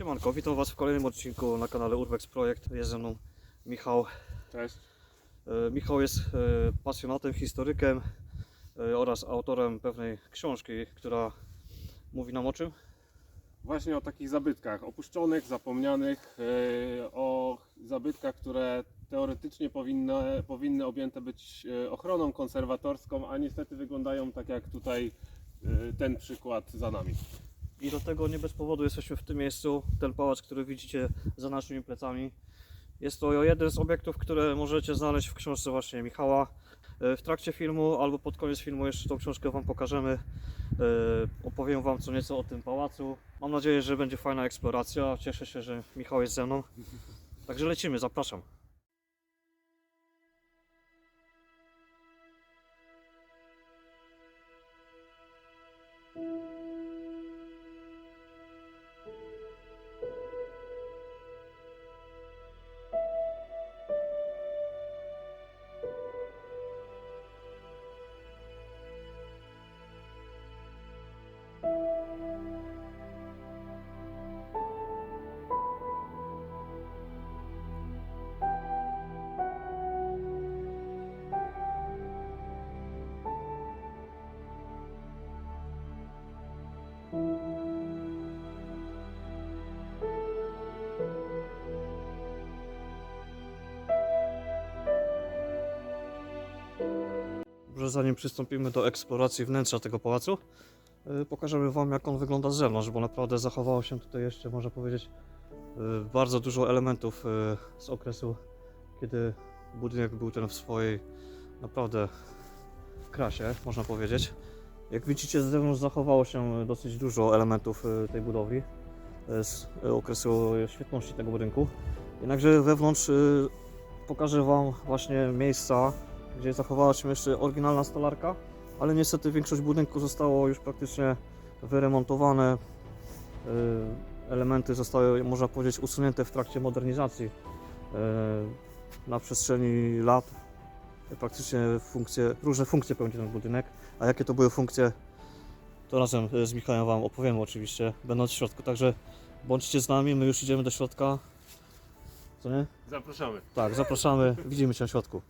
Siemanko, witam Was w kolejnym odcinku na kanale Urbex Projekt. Jest ze mną Michał. Cześć. E, Michał jest e, pasjonatem, historykiem e, oraz autorem pewnej książki, która mówi nam o czym? Właśnie o takich zabytkach opuszczonych, zapomnianych, o zabytkach, które teoretycznie powinny, powinny objęte być ochroną konserwatorską, a niestety wyglądają tak jak tutaj ten przykład za nami. I do tego nie bez powodu jesteśmy w tym miejscu. Ten pałac, który widzicie za naszymi plecami. Jest to jeden z obiektów, które możecie znaleźć w książce właśnie Michała. E, W trakcie filmu albo pod koniec filmu jeszcze tą książkę Wam pokażemy. E, Opowiem Wam co nieco o tym pałacu. Mam nadzieję, że będzie fajna eksploracja. Cieszę się, że Michał jest ze mną. Także lecimy, zapraszam. Może zanim przystąpimy do eksploracji wnętrza tego pałacu, y, pokażemy Wam jak on wygląda z zewnątrz, bo naprawdę zachowało się tutaj jeszcze, można powiedzieć, y, bardzo dużo elementów y, z okresu, kiedy budynek był ten w swojej naprawdę krasie, można powiedzieć. Jak widzicie z zewnątrz zachowało się dosyć dużo elementów tej budowli z okresu świetności tego budynku. Jednakże wewnątrz pokażę Wam właśnie miejsca, gdzie zachowała się jeszcze oryginalna stolarka, ale niestety większość budynku zostało już praktycznie wyremontowane. Y, Elementy zostały, można powiedzieć, usunięte w trakcie modernizacji y, na przestrzeni lat. Praktycznie funkcje, różne funkcje pełni ten budynek, a jakie to były funkcje, to razem z Michałem Wam opowiemy oczywiście, będąc w środku. Także bądźcie z nami, my już idziemy do środka. Co nie? Zapraszamy. Tak, zapraszamy, widzimy się w środku.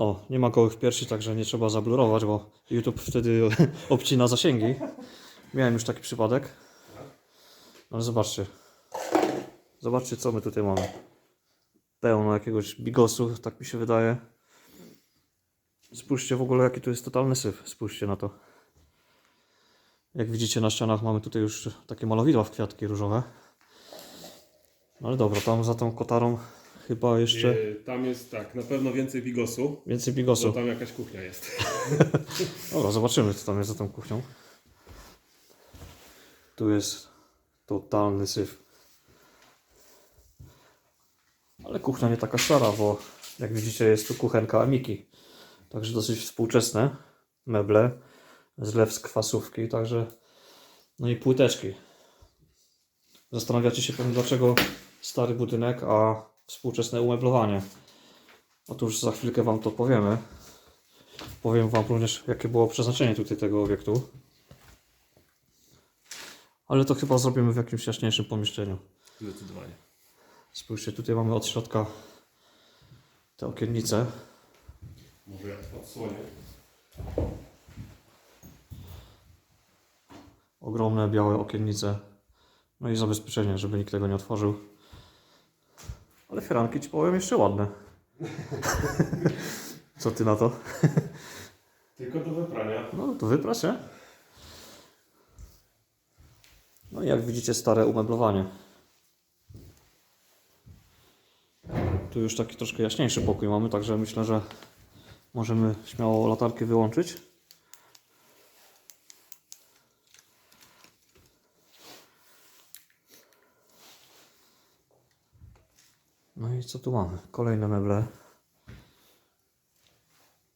No, nie ma gołych piersi, także nie trzeba zablurować, bo YouTube wtedy obcina zasięgi. Miałem już taki przypadek. Ale zobaczcie. Zobaczcie, co my tutaj mamy. Pełno jakiegoś bigosu, tak mi się wydaje. Spójrzcie w ogóle, jaki tu jest totalny syf. Spójrzcie na to. Jak widzicie na ścianach mamy tutaj już takie malowidła w kwiatki różowe. No ale dobra, tam za tą kotarą chyba jeszcze Yy, Tam jest tak, na pewno więcej bigosu, więcej bo bigosu. tam jakaś kuchnia jest. Dobra, zobaczymy co tam jest za tą kuchnią. Tu jest totalny syf. Ale kuchnia nie taka stara, bo jak widzicie jest tu kuchenka Amiki. Także dosyć współczesne meble, zlew z kwasówki, także no i płyteczki. Zastanawiacie się pewnie dlaczego stary budynek, a współczesne umeblowanie. Otóż za chwilkę Wam to powiemy. Powiem Wam również, jakie było przeznaczenie tutaj tego obiektu. Ale to chyba zrobimy w jakimś jaśniejszym pomieszczeniu. Zdecydowanie. Spójrzcie, tutaj mamy od środka te okiennice. Może ja odsłonię. Ogromne białe okiennice. No i zabezpieczenie, żeby nikt tego nie otworzył. Ale firanki ci powiem jeszcze ładne. Co ty na to? Tylko do wyprania. No to wyprasz, nie? No i jak widzicie stare umeblowanie. Tu już taki troszkę jaśniejszy pokój mamy, także myślę, że możemy śmiało latarki wyłączyć. No i co tu mamy? Kolejne meble.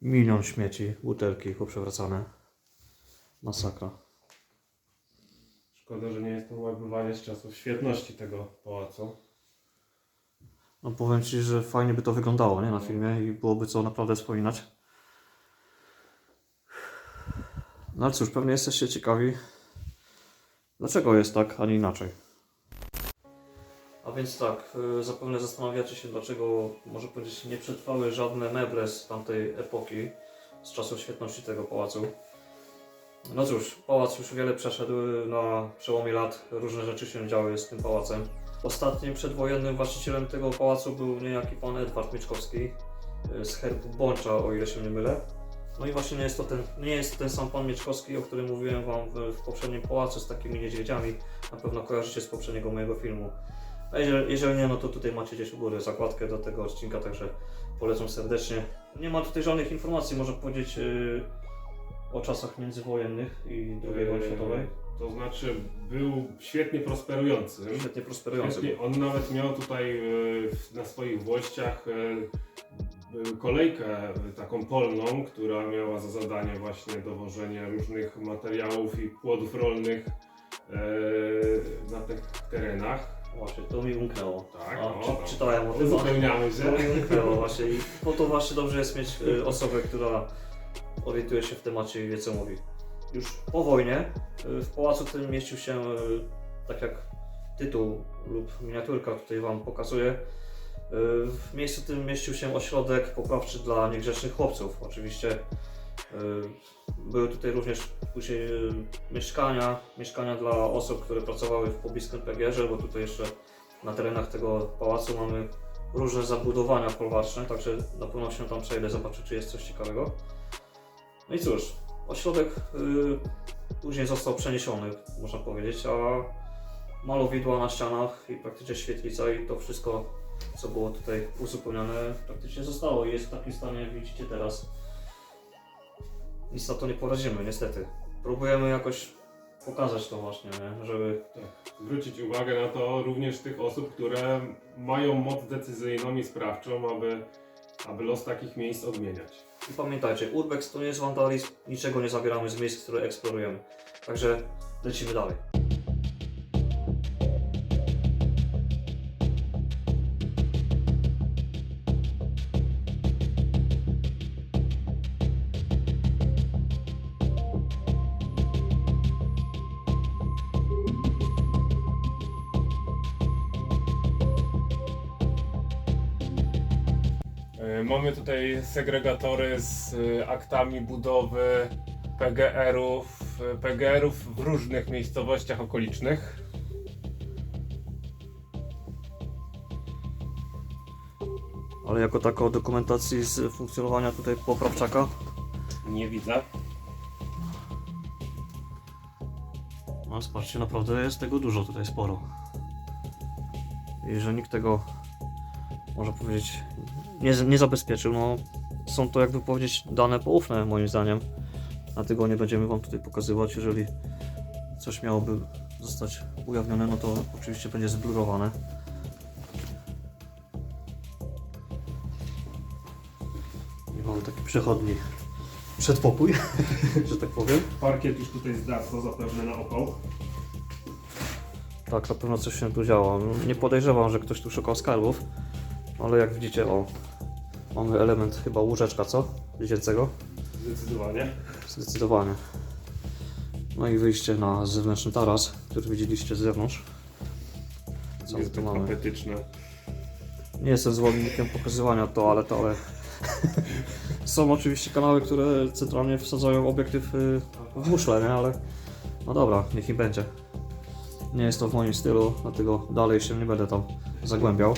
Milion śmieci, butelki poprzewracane. Masakra. Szkoda, że nie jest to umeblowanie z czasów świetności tego pałacu. No powiem Ci, że fajnie by to wyglądało, nie? Na filmie i byłoby co naprawdę wspominać. No ale cóż, pewnie jesteście ciekawi, dlaczego jest tak, a nie inaczej. A więc tak, y, zapewne zastanawiacie się, dlaczego, może powiedzieć, nie przetrwały żadne meble z tamtej epoki, z czasów świetności tego pałacu. No cóż, pałac już wiele przeszedł na przełomie lat, różne rzeczy się działy z tym pałacem. Ostatnim przedwojennym właścicielem tego pałacu był niejaki pan Edward Mieczkowski y, z herbu Bącza, o ile się nie mylę. No i właśnie nie jest to ten, nie jest ten sam pan Mieczkowski, o którym mówiłem Wam w, w poprzednim pałacu z takimi niedźwiedziami. Na pewno kojarzycie z poprzedniego mojego filmu. A jeżeli, jeżeli nie, no to tutaj macie gdzieś u góry zakładkę do tego odcinka, także polecam serdecznie. Nie ma tutaj żadnych informacji, można powiedzieć, y, o czasach międzywojennych i II wojny światowej. To znaczy był świetnie prosperującym. Świetnie prosperujący. Świetnie, on nawet miał tutaj e, na swoich włościach e, e, kolejkę taką polną, która miała za zadanie właśnie dowożenie różnych materiałów i płodów rolnych e, na tych terenach. Właśnie, to mi umknęło. Tak, A, no, czy, czytałem o tym. Uzupełniamy się. To mi umknęło właśnie i po to właśnie dobrze jest mieć y, osobę, która orientuje się w temacie i wie co mówi. Już po wojnie y, w pałacu tym mieścił się, y, tak jak tytuł lub miniaturka tutaj Wam pokazuje, y, w miejscu tym mieścił się ośrodek poprawczy dla niegrzecznych chłopców. Oczywiście y, były tutaj również później y, mieszkania, mieszkania dla osób, które pracowały w pobliskim PGR-ze, bo tutaj jeszcze na terenach tego pałacu mamy różne zabudowania folwarczne, także na pewno się tam przejdę, zobaczę czy jest coś ciekawego. No i cóż, ośrodek y, później został przeniesiony, można powiedzieć, a malowidła na ścianach i praktycznie świetlica i to wszystko, co było tutaj uzupełnione, praktycznie zostało i jest w takim stanie, jak widzicie teraz. Nic na to nie poradzimy, niestety. Próbujemy jakoś pokazać to właśnie, nie? żeby Zwrócić uwagę na to również tych osób, które mają moc decyzyjną i sprawczą, aby, aby los takich miejsc odmieniać. I pamiętajcie, Urbex to nie jest wandalizm, niczego nie zabieramy z miejsc, które eksplorujemy. Także lecimy dalej. Mamy tutaj segregatory z e, aktami budowy PGR-ów, e, PGR-ów w różnych miejscowościach okolicznych. Ale jako tako dokumentacji z funkcjonowania tutaj poprawczaka, Nie widzę. no zobaczcie, naprawdę jest tego dużo, tutaj sporo. I że nikt tego, można powiedzieć, nie, nie zabezpieczył, no są to jakby powiedzieć dane poufne moim zdaniem. Dlatego nie będziemy Wam tutaj pokazywać, jeżeli coś miałoby zostać ujawnione, no to oczywiście będzie zblurowane. I mamy taki przechodni przedpokój, że tak powiem. Parkiet już tutaj zgasł zapewne na opał. Tak, na pewno coś się tu działo. Nie podejrzewam, że ktoś tu szukał skarbów, ale jak widzicie, o, mamy element chyba łóżeczka, co? Dziecięcego? Zdecydowanie. Zdecydowanie. No i wyjście na zewnętrzny taras, który widzieliście z zewnątrz. Co Jest tu mamy? apetyczne. Nie jestem zwolennikiem pokazywania toalet, ale są oczywiście kanały, które centralnie wsadzają obiektyw y, w muszle, nie? Ale no dobra, niech im będzie. Nie jest to w moim stylu, dlatego dalej się nie będę tam zagłębiał.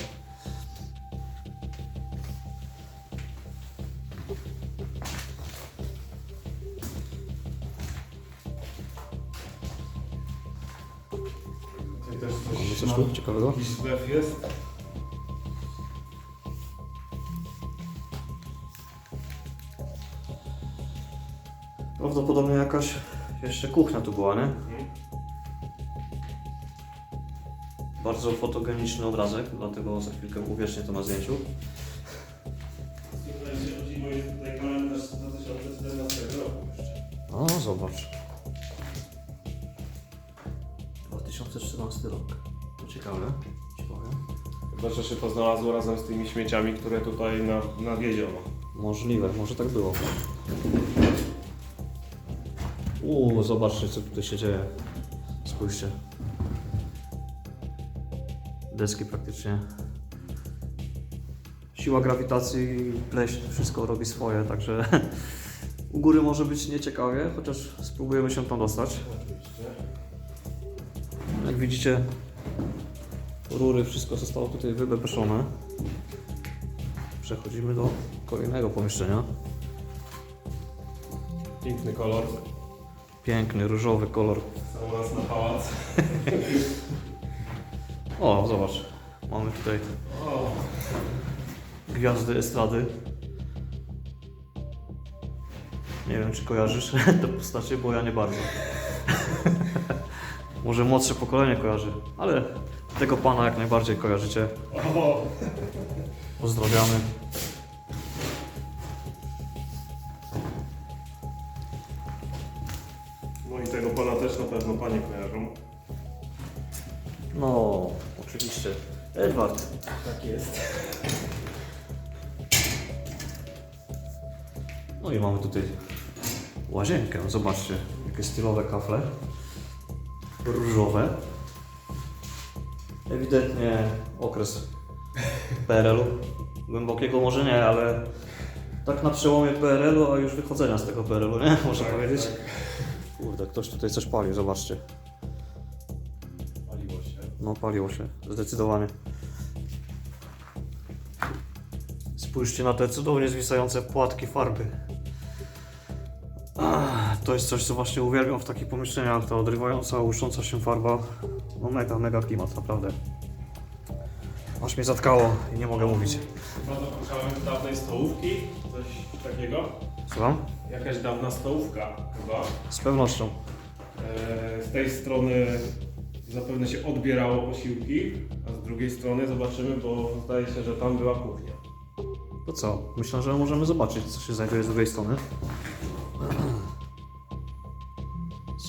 Ciekawego? Jakiś zlew jest. Prawdopodobnie jakaś jeszcze kuchnia tu była, nie? Mhm. Bardzo fotogeniczny obrazek, dlatego za chwilkę uwiecznię to na zdjęciu. Jeśli chodzi o jest tutaj kalendarz z 2014 roku jeszcze. O, zobacz. 2014 rok. Ciekawe, ci powiem. Się to znalazło razem z tymi śmieciami, które tutaj na, nawieziono. Możliwe, może tak było. Uuu, zobaczcie co tutaj się dzieje. Spójrzcie. Deski praktycznie. Siła grawitacji, pleśń, wszystko robi swoje, także u góry może być nieciekawie, chociaż spróbujemy się tam dostać. Oczywiście. Jak widzicie, rury, wszystko zostało tutaj wybepeszone. Przechodzimy do kolejnego pomieszczenia. Piękny kolor. Piękny, różowy kolor. Nas na pałac. O, zobacz. Mamy tutaj O, gwiazdy estrady. Nie wiem, czy kojarzysz te postacie, bo ja nie bardzo. Może młodsze pokolenie kojarzy, ale tego pana jak najbardziej kojarzycie. Pozdrawiamy. No i tego pana też na pewno panie kojarzą. No, oczywiście. Edward. Tak jest. No i mamy tutaj łazienkę. Zobaczcie, jakie stylowe kafle. Różowe. Ewidentnie okres PRL-u. Głębokiego może nie, ale tak na przełomie PRL-u, a już wychodzenia z tego PRL-u, nie? Można Tak, powiedzieć. tak. Kurde, ktoś tutaj coś palił, zobaczcie. Paliło się. No, paliło się, zdecydowanie. Spójrzcie na te cudownie zwisające płatki farby. Ach, to jest coś, co właśnie uwielbiam w takich pomieszczeniach. Ta odrywająca, łuszcząca się farba. No mega, mega klimat, naprawdę. Aż mnie zatkało i nie mogę mówić. Chyba dopuszczałem dawnej stołówki, coś takiego. Słucham? Jakaś dawna stołówka chyba. Z pewnością. E, Z tej strony zapewne się odbierało posiłki, a z drugiej strony zobaczymy, bo zdaje się, że tam była kuchnia. To co? Myślę, że możemy zobaczyć, co się znajduje z drugiej strony.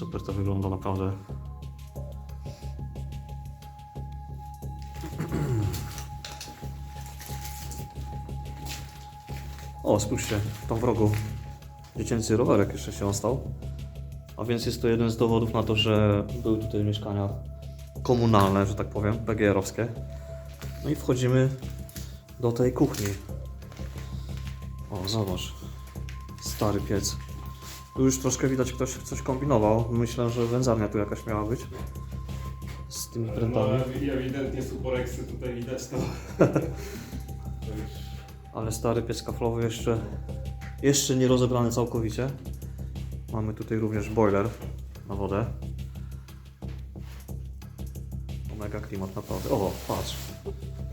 Super to wygląda naprawdę. O, spójrzcie, tam w rogu dziecięcy rowerek jeszcze się ostał. A więc jest to jeden z dowodów na to, że były tutaj mieszkania komunalne, że tak powiem, PGR-owskie. No i wchodzimy do tej kuchni. O, zobacz. Stary piec. Tu już troszkę widać, ktoś coś kombinował. Myślę, że wędzarnia tu jakaś miała być. Z tymi No, prętami. ewi- ewidentnie suporeksy tutaj widać to. Ale stary piec kaflowy jeszcze, jeszcze nie rozebrany całkowicie. Mamy tutaj również boiler na wodę. O, mega klimat naprawdę. O, patrz.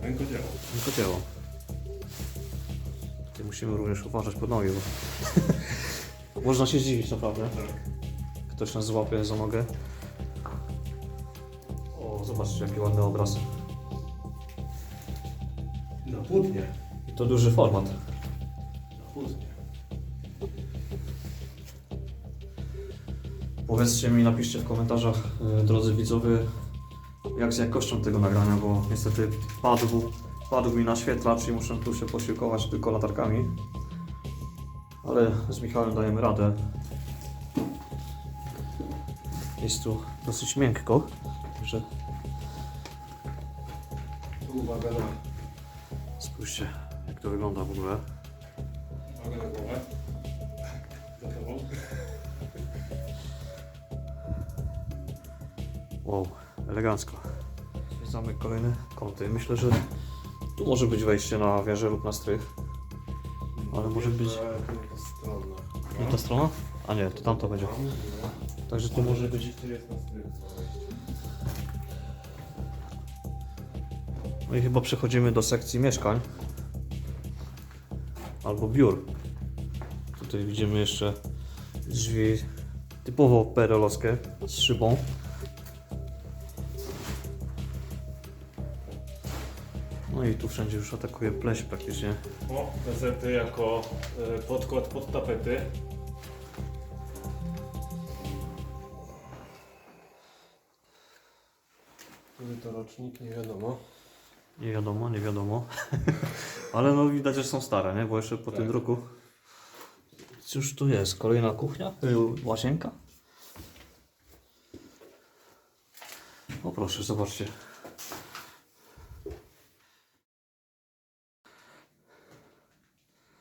rękodzieło. Rękodzieło. Tutaj musimy również uważać pod nogi, bo można się zdziwić naprawdę. Tak. Ktoś nas złapie za nogę. O, zobaczcie jaki ładny obraz. Na płótnie. To duży format. Na płótnie. Powiedzcie mi, napiszcie w komentarzach, y, drodzy widzowie, jak z jakością tego nagrania, bo niestety padł, padł mi naświetlacz i muszę tu się posiłkować tylko latarkami. Ale z Michałem dajemy radę. Jest tu dosyć miękko, także uwaga na, spójrzcie jak to wygląda w ogóle. uwaga na głowę. Za tobą. Wow, elegancko. Zwiedzamy kolejne kąty. Myślę, że tu może być wejście na wieżę lub na strych. Ale może być- Nie ta strona. Nie ta strona? A nie, to tamto będzie. Także tu może być. No i chyba przechodzimy do sekcji mieszkań. Albo biur. Tutaj widzimy jeszcze drzwi typowo perelowskie z szybą. No i tu wszędzie już atakuje pleś praktycznie. O, gazety jako e, podkład pod tapety. Który to rocznik, nie wiadomo. Nie wiadomo, nie wiadomo. Ale no widać, że są stare, nie? Bo jeszcze po tym Tak. druku. Cóż tu jest? Kolejna kuchnia? Y, Łazienka? O proszę, zobaczcie.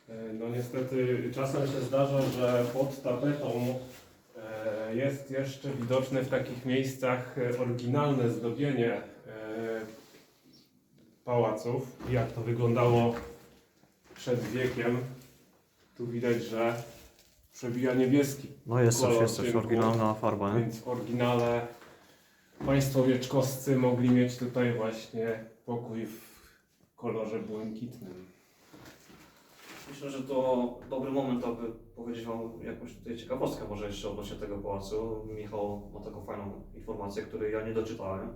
E, No niestety czasem się zdarza, że pod tapetą e, jest jeszcze widoczne w takich miejscach e, oryginalne zdobienie e, pałaców. Jak to wyglądało przed wiekiem. Tu widać, że przebija niebieski No jest coś, jest coś, oryginalna farba, nie? Więc w oryginale państwo wieczkowscy mogli mieć tutaj właśnie pokój w kolorze błękitnym. Myślę, że to dobry moment, aby powiedzieć Wam jakąś tutaj ciekawostkę może jeszcze odnośnie tego pałacu. Michał ma taką fajną informację, której ja nie doczytałem.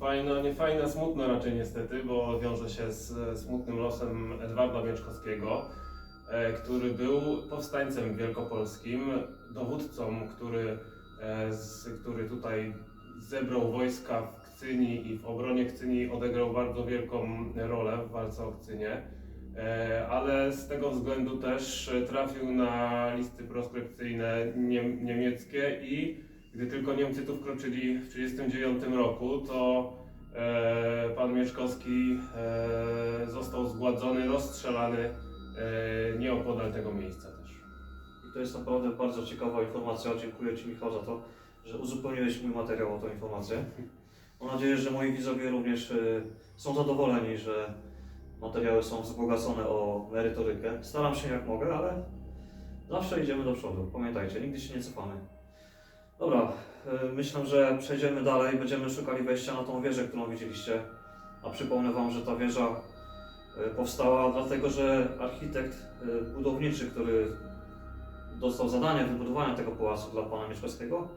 Fajna, nie fajna, smutna raczej niestety, bo wiąże się z e, smutnym losem Edwarda Mieczkowskiego, e, który był powstańcem wielkopolskim, dowódcą, który, e, który tutaj zebrał wojska w Kcyni i w obronie Kcyni odegrał bardzo wielką rolę w walce o Kcynię. E, Ale z tego względu też e, trafił na listy proskrypcyjne niem, niemieckie i gdy tylko Niemcy tu wkroczyli w 1939 roku, to e, pan Mieszkowski został zgładzony, rozstrzelany nieopodal tego miejsca też. I to jest naprawdę bardzo ciekawa informacja. Dziękuję Ci Michał za to, że uzupełniłeś mój materiał o tą informację. Mam nadzieję, że moi widzowie również są zadowoleni, że materiały są wzbogacone o merytorykę. Staram się jak mogę, ale zawsze idziemy do przodu. Pamiętajcie, nigdy się nie cofamy. Dobra, y, myślę, że przejdziemy dalej. Będziemy szukali wejścia na tą wieżę, którą widzieliście. A przypomnę Wam, że ta wieża y, powstała dlatego, że architekt y, budowniczy, który dostał zadanie wybudowania tego pałacu dla pana Mieszkowskiego,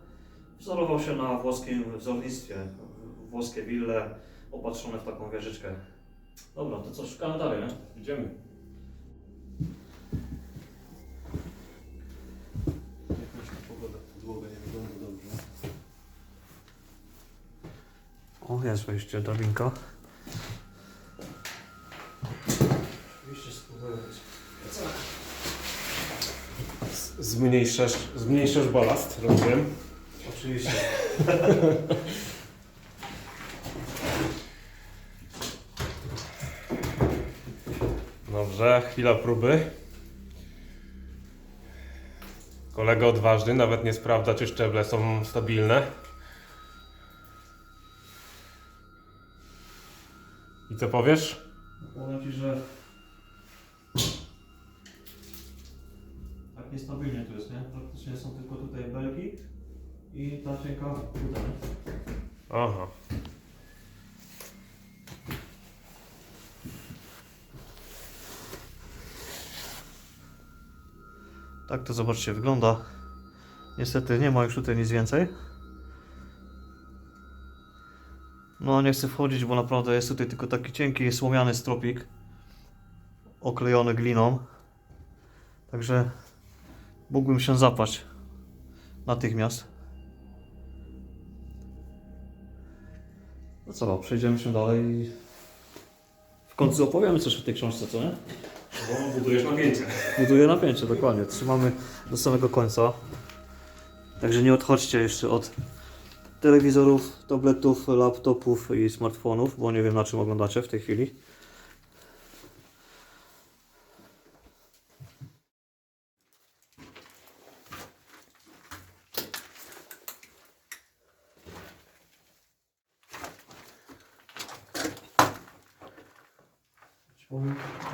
wzorował się na włoskim wzornictwie. Włoskie wille opatrzone w taką wieżyczkę. Dobra, to co, szukamy dalej, nie? Idziemy. Jakoś ta pogoda, podłoga nie wygląda dobrze. O, jest wejście, drabinka. Oczywiście spróbuję. Zmniejszasz, zmniejszasz balast, rozumiem. Oczywiście. Dobrze, chwila próby. Kolega odważny, nawet nie sprawdza, czy szczeble są stabilne. I co powiesz? Powiem Ci, że tak niestabilnie tu jest, nie? Praktycznie są tylko tutaj belki i ta cienka nie? Aha. Tak to zobaczcie wygląda. Niestety nie ma już tutaj nic więcej. No nie chcę wchodzić, bo naprawdę jest tutaj tylko taki cienki słomiany stropik oklejony gliną. Także mógłbym się zapaść natychmiast. No co, przejdziemy się dalej i w końcu opowiemy coś o tej książce, co nie? Bo budujesz napięcie. Buduję napięcie, dokładnie. Trzymamy do samego końca. Także nie odchodźcie jeszcze od telewizorów, tabletów, laptopów i smartfonów, bo nie wiem na czym oglądacie w tej chwili.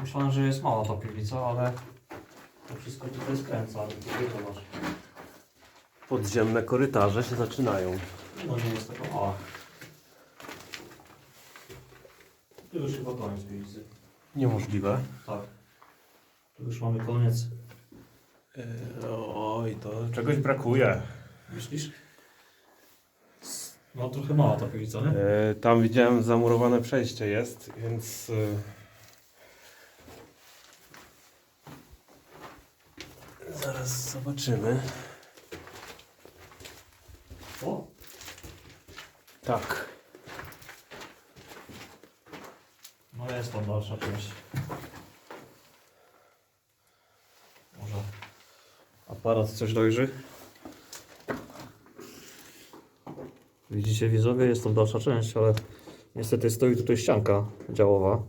Myślałem, że jest mała ta piwnica, ale to wszystko tutaj skręca. Zobacz. Podziemne korytarze się zaczynają. No nie jest taka mała. Tu już chyba koniec piwnicy. Niemożliwe. Tak. Tu już mamy koniec. Oj, to czegoś brakuje. Myślisz? No trochę mała ta piwnica, nie? E, Tam widziałem zamurowane przejście jest, więc... e, Zaraz zobaczymy. O, Tak. no jest tam dalsza część. Może aparat coś dojrzy. Widzicie widzowie, jest tam dalsza część, ale niestety stoi tutaj ścianka działowa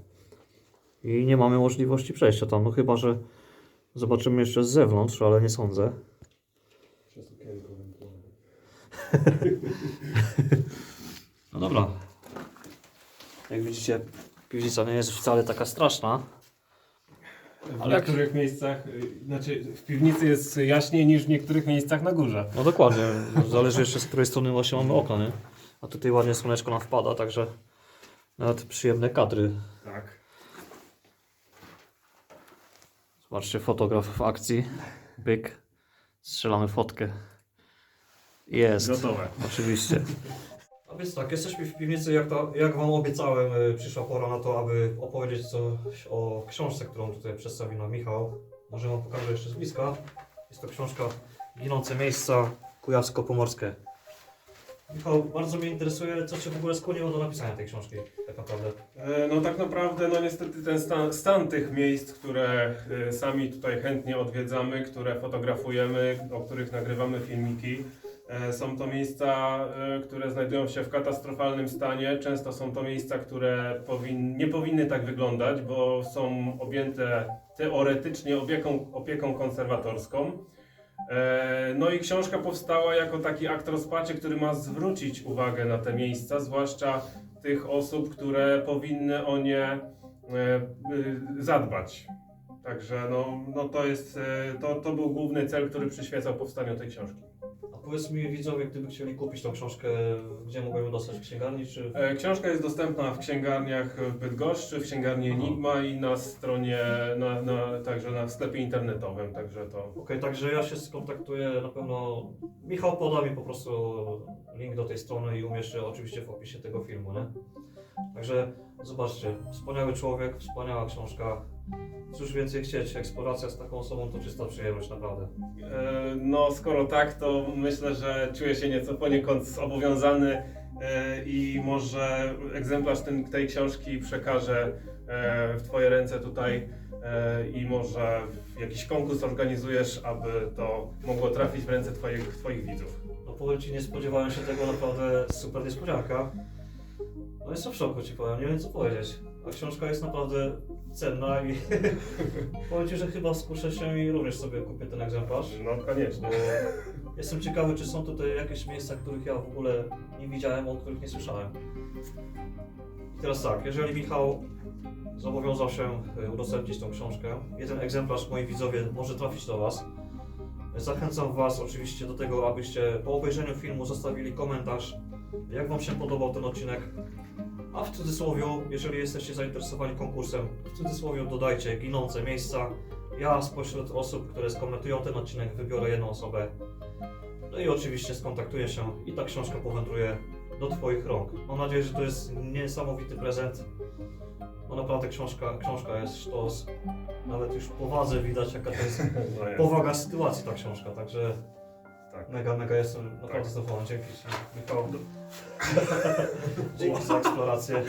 i nie mamy możliwości przejścia tam, no chyba, że zobaczymy jeszcze z zewnątrz, ale nie sądzę. No dobra. Jak widzicie, piwnica nie jest wcale taka straszna. W Ale- niektórych miejscach, y, znaczy w piwnicy jest jaśniej niż w niektórych miejscach na górze. No dokładnie, zależy jeszcze z której strony właśnie mamy okno, nie? A tutaj ładnie słoneczko nam wpada, także nawet przyjemne kadry. Tak. Zobaczcie, fotograf w akcji. Byk. Strzelamy fotkę. Jest. Gotowe. Oczywiście. A więc tak, jesteśmy w piwnicy, jak, to, jak Wam obiecałem, y, przyszła pora na to, aby opowiedzieć coś o książce, którą tutaj przedstawi nam Michał. Może Wam pokażę jeszcze z bliska. Jest to książka Ginące miejsca kujawsko-pomorskie. Michał, bardzo mnie interesuje, co Cię w ogóle skłoniło do napisania tej książki, tak naprawdę. E, No tak naprawdę, no niestety ten stan, stan tych miejsc, które e, sami tutaj chętnie odwiedzamy, które fotografujemy, o których nagrywamy filmiki, e, są to miejsca, które znajdują się w katastrofalnym stanie. Często są to miejsca, które powin, nie powinny tak wyglądać, bo są objęte teoretycznie opieką, opieką konserwatorską. E, No i książka powstała jako taki akt rozpaczy, który ma zwrócić uwagę na te miejsca, zwłaszcza tych osób, które powinny o nie e, y, zadbać. Także no, no to jest, e, to, to był główny cel, który przyświecał powstaniu tej książki. Powiedz mi widzowie, gdyby chcieli kupić tą książkę, gdzie mogą ją dostać w księgarni, czy... E, Książka jest dostępna w księgarniach w Bydgoszczy, w księgarni. Enigma i na stronie, na, na, także na sklepie internetowym, także to... Okej, także ja się skontaktuję na pewno. Michał poda mi po prostu link do tej strony i umieszczę oczywiście w opisie tego filmu, nie? Także zobaczcie, wspaniały człowiek, wspaniała książka. Cóż więcej chcieć, eksploracja z taką osobą to czysta przyjemność, naprawdę. E, No, skoro tak, to myślę, że czuję się nieco poniekąd zobowiązany e, i może egzemplarz ten, tej książki przekażę e, w Twoje ręce tutaj e, i może jakiś konkurs organizujesz, aby to mogło trafić w ręce Twoich, twoich widzów. No powiem Ci, nie spodziewałem się tego, naprawdę super niespodzianka. No jestem w szoku Ci powiem, nie wiem co powiedzieć. A książka jest naprawdę cenna i powiem Ci, że chyba skuszę się i również sobie kupię ten egzemplarz. No, koniecznie. Jestem ciekawy, czy są tutaj jakieś miejsca, których ja w ogóle nie widziałem, o których nie słyszałem. I teraz tak, jeżeli Michał zobowiązał się y, udostępnić tą książkę, jeden egzemplarz, moi widzowie, może trafić do Was. Zachęcam Was oczywiście do tego, abyście po obejrzeniu filmu zostawili komentarz, jak Wam się podobał ten odcinek. A w cudzysłowie, jeżeli jesteście zainteresowani konkursem, w cudzysłowie dodajcie ginące miejsca. Ja spośród osób, które skomentują ten odcinek, wybiorę jedną osobę. No i oczywiście skontaktuję się i ta książka powędruje do Twoich rąk. Mam nadzieję, że to jest niesamowity prezent. No naprawdę książka, książka jest sztos. Nawet już po wadze widać jaka to No, jest. powaga sytuacji ta książka, także Tak. mega, mega jestem naprawdę Tak. zadowolony. Dzięki Ci, Michał. Dzięki za eksplorację.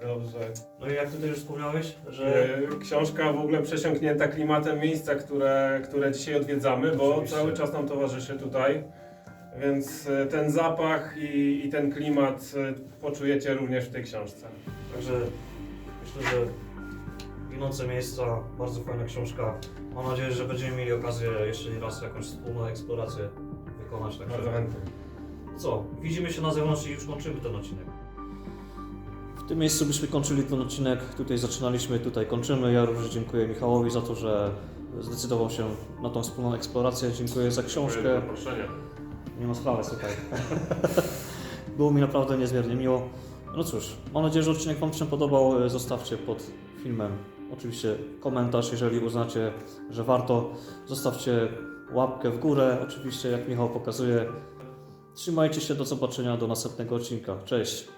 Dobrze. No i jak tutaj już wspomniałeś, że E, Książka w ogóle przesiąknięta klimatem miejsca, które, które dzisiaj odwiedzamy, bo Oczywiście. cały czas nam towarzyszy tutaj. Więc e, ten zapach i, i ten klimat e, poczujecie również w tej książce. Także myślę, że Ginące miejsca, bardzo fajna książka. Mam nadzieję, że będziemy mieli okazję jeszcze nie raz jakąś wspólną eksplorację wykonać. Także Bardzo chętnie. co, widzimy się na zewnątrz i już kończymy ten odcinek. W tym miejscu byśmy kończyli ten odcinek. Tutaj zaczynaliśmy, tutaj kończymy. Ja również dziękuję Michałowi za to, że zdecydował się na tą wspólną eksplorację. Dziękuję za książkę. Zaproszenie. Nie ma sprawy, słuchaj. Było mi naprawdę niezmiernie miło. No cóż, mam nadzieję, że odcinek Wam się podobał. Zostawcie pod filmem oczywiście komentarz, jeżeli uznacie, że warto. Zostawcie łapkę w górę, oczywiście jak Michał pokazuje. Trzymajcie się, do zobaczenia, do następnego odcinka. Cześć!